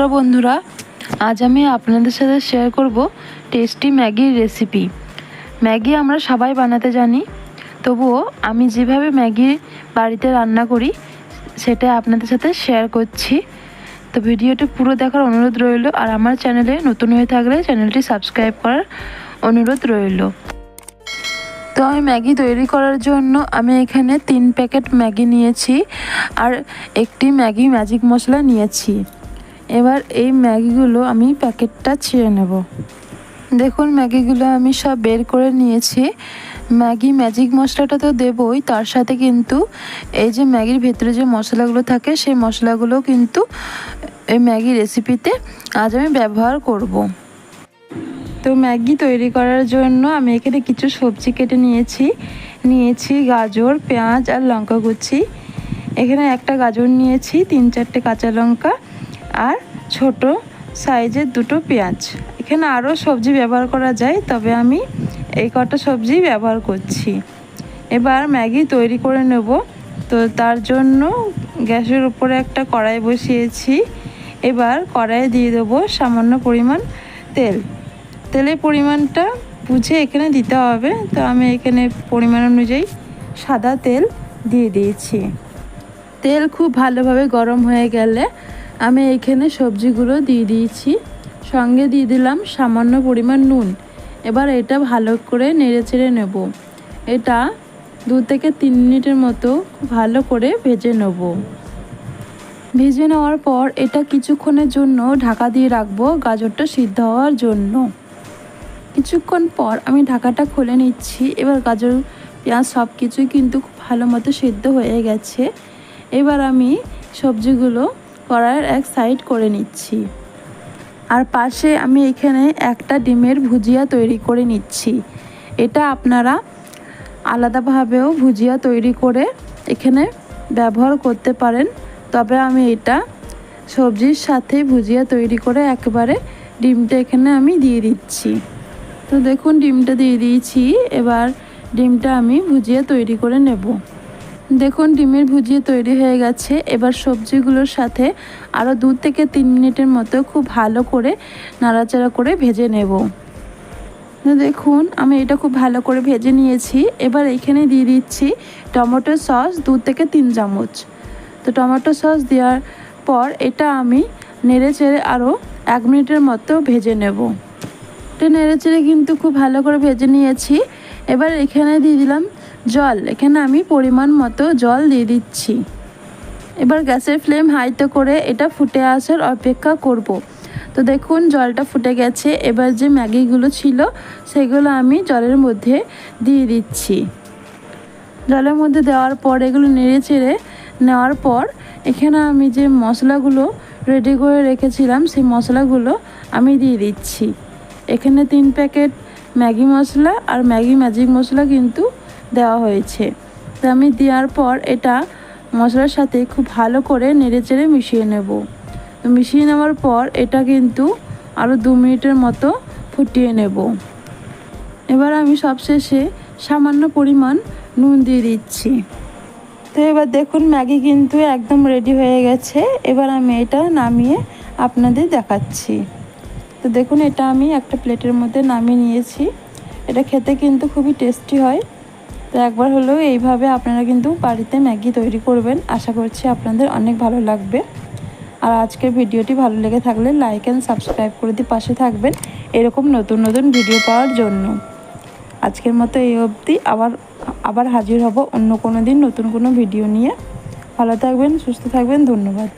নমস্কার বন্ধুরা, আজ আমি আপনাদের সাথে শেয়ার করব টেস্টি ম্যাগির রেসিপি ম্যাগি আমরা সবাই বানাতে জানি, তবুও আমি যেভাবে ম্যাগি বাড়িতে রান্না করি, সেটা আপনাদের সাথে শেয়ার করছি। তো ভিডিওটি পুরো দেখার অনুরোধ রইল, আর আমার চ্যানেলে নতুন হয়ে থাকলে চ্যানেলটি সাবস্ক্রাইব করার অনুরোধ রইল। তো আমি ম্যাগি তৈরি করার জন্য আমি এখানে তিন প্যাকেট ম্যাগি নিয়েছি, আর একটি ম্যাগি ম্যাজিক মশলা নিয়েছি। এবার এই ম্যাগিগুলো আমি প্যাকেটটা ছিঁড়ে নেব। দেখুন ম্যাগিগুলো আমি সব বের করে নিয়েছি। ম্যাগি ম্যাজিক মশলাটা তো দেবই, তার সাথে কিন্তু এই যে ম্যাগির ভেতরে যে মশলাগুলো থাকে, সেই মশলাগুলো কিন্তু এই ম্যাগি রেসিপিতে আজ আমি ব্যবহার করব। তো ম্যাগি তৈরি করার জন্য আমি এখানে কিছু সবজি কেটে নিয়েছি। নিয়েছি গাজর, পেঁয়াজ আর লঙ্কা কুচি এখানে একটা গাজর নিয়েছি, তিন চারটে কাঁচা লঙ্কা। আর ছোট সাইজের দুটো পেঁয়াজ। এখানে আরও সবজি ব্যবহার করা যায়, তবে আমি এই কটা সবজি ব্যবহার করছি। এবার ম্যাগি তৈরি করে নেব। তো তার জন্য গ্যাসের উপরে একটা কড়াই বসিয়েছি। এবার কড়াইয়ে দিয়ে দেবো সামান্য পরিমাণ তেল। তেলের পরিমাণটা বুঝে এখানে দিতে হবে। তো আমি এখানে পরিমাণ অনুযায়ী সাদা তেল দিয়ে দিয়েছি। তেল খুব ভালোভাবে গরম হয়ে গেলে আমি এখানে সবজিগুলো দিয়ে দিয়েছি। সঙ্গে দিয়ে দিলাম সামান্য পরিমাণ নুন। এবার এটা ভালো করে নেড়ে চেড়ে নেব। এটা দু থেকে তিন মিনিটের মতো ভালো করে ভেজে নেব। ভেজে নেওয়ার পর এটা কিছুক্ষণের জন্য ঢাকা দিয়ে রাখব গাজরটা সিদ্ধ হওয়ার জন্য। কিছুক্ষণ পর আমি ঢাকাটা খুলে নিচ্ছি। এবার গাজর, পেঁয়াজ সব কিছুই কিন্তু ভালো মতো সিদ্ধ হয়ে গেছে। এবার আমি সবজিগুলো কড়াইয়ের এক সাইড করে নিচ্ছি। আর পাশে আমি এখানে একটা ডিমের ভুজিয়া তৈরি করে নিচ্ছি। এটা আপনারা আলাদাভাবেও ভুজিয়া তৈরি করে এখানে ব্যবহার করতে পারেন। তবে আমি এটা সবজির সাথে ভুজিয়া তৈরি করে একেবারে ডিমটা এখানে আমি দিয়ে দিচ্ছি। তো দেখুন, ডিমটা দিয়ে দিয়েছি। এবার ডিমটা আমি ভুজিয়া তৈরি করে নেব। দেখুন, ডিমের ভুজিয়া তৈরি হয়ে গেছে। এবার সবজিগুলোর সাথে আরও দু থেকে তিন মিনিটের মতো খুব ভালো করে নাড়াচাড়া করে ভেজে নেব। দেখুন, আমি এটা খুব ভালো করে ভেজে নিয়েছি। এবার এখানে দিয়ে দিচ্ছি টমেটো সস দু থেকে তিন চামচ। তো টমেটো সস দেওয়ার পর এটা আমি নেড়ে চেড়ে আরও এক মিনিটের মতো ভেজে নেব। এটা নেড়ে চেড়ে কিন্তু খুব ভালো করে ভেজে নিয়েছি। এবার এখানে দিয়ে দিলাম জল, এখানে আমি পরিমাণ মতো জল দিয়ে দিচ্ছি। এবার গ্যাসের ফ্লেম হাইতে করে এটা ফুটে আসার অপেক্ষা করব। তো দেখুন, জলটা ফুটে গেছে। এবার যে ম্যাগিগুলো ছিল, সেগুলো আমি জলের মধ্যে দিয়ে দিচ্ছি। জলের মধ্যে দেওয়ার পর, এগুলো নেড়ে চেড়ে নেওয়ার পর, এখানে আমি যে মশলাগুলো রেডি করে রেখেছিলাম, সেই মশলাগুলো আমি দিয়ে দিচ্ছি। এখানে তিন প্যাকেট ম্যাগি মশলা আর ম্যাগি ম্যাজিক মশলা কিন্তু দেওয়া হয়েছে। তো আমি দেওয়ার পর এটা মশলার সাথে খুব ভালো করে নেড়ে চেড়ে মিশিয়ে নেব। তো মিশিয়ে নেওয়ার পর এটা কিন্তু আরও দু মিনিটের মতো ফুটিয়ে নেব। এবার আমি সবশেষে সামান্য পরিমাণ নুন দিয়ে দিচ্ছি। তো এবার দেখুন ম্যাগি কিন্তু একদম রেডি হয়ে গেছে। এবার আমি এটা নামিয়ে আপনাদের দেখাচ্ছি। তো দেখুন এটা আমি একটা প্লেটের মধ্যে নামিয়ে নিয়েছি। এটা খেতে কিন্তু খুবই টেস্টি হয়। তো একবার হলেও এইভাবে আপনারা কিন্তু বাড়িতে ম্যাগি তৈরি করবেন। আশা করছি আপনাদের অনেক ভালো লাগবে। আর আজকের ভিডিওটি ভালো লেগে থাকলে লাইক অ্যান্ড সাবস্ক্রাইব করে দিয়ে পাশে থাকবেন এরকম নতুন নতুন ভিডিও পাওয়ার জন্য। আজকের মতো এই অবধি আবার আবার হাজির হব অন্য কোনো দিন নতুন কোনো ভিডিও নিয়ে। ভালো থাকবেন, সুস্থ থাকবেন, ধন্যবাদ।